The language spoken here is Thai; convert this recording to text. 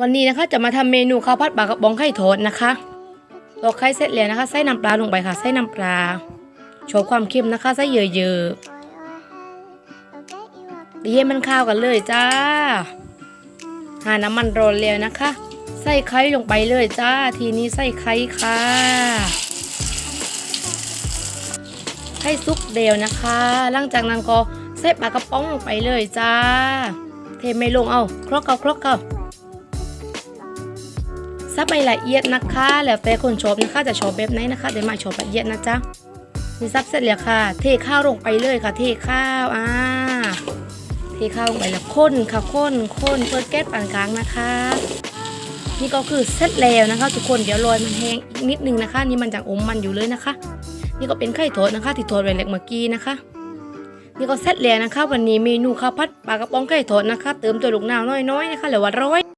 วันนี้นะคะจะมาทำเมนูข้าวผัดปลากระป๋องไข่ทอดนะคะตอกไข่เสร็จแล้วนะคะใส่น้ำปลาลงไปค่ะใส่น้ำปลาโชว์ความเค็มนะคะใส่เยอะๆตีให้มันข้าวกันเลยจ้าหาน้ำมันร้อนแล้วนะคะ ใส่ไข่ลงไปเลยจ้า ทีนี้ใส่ไข่ค่ะให้ซุกเดียวนะคะ หลังจากนั้นก็ใส่ปลากระป๋องลงไปเลยจ้า เทไม่ลงเอาครกเอาครกเอา ซับไม่ละเอียดนะคะ แล้วแต่คนชอบนะคะจะชอบแบบไหนนะคะเดี๋ยวมาชอบละเอียดนะจ๊ะนี่ซับเสร็จแล้วค่ะ เทข้าวลงไปเลยค่ะ เทข้าวอ่าเทข้าวลงไปแล้วข้นค่ะข้นข้นเปิดแก๊สปานกลางนะคะ นี่ก็คือเสร็จแล้วนะคะ ทุกคนเดี๋ยวโรยมันแห้งอีกนิดนึงนะคะ นี่มันจะอมมันอยู่เลยนะคะ นี่ก็เป็นไข่ทอดนะคะที่ทอดไว้เล็กเมื่อกี้นะคะนี่ก็เสร็จแล้วนะคะ วันนี้เมนูข้าวผัดปลากระป๋องไข่ทอดนะคะ เติมตัวลูกน้าวน้อยๆนะคะเหลือว่าร้อย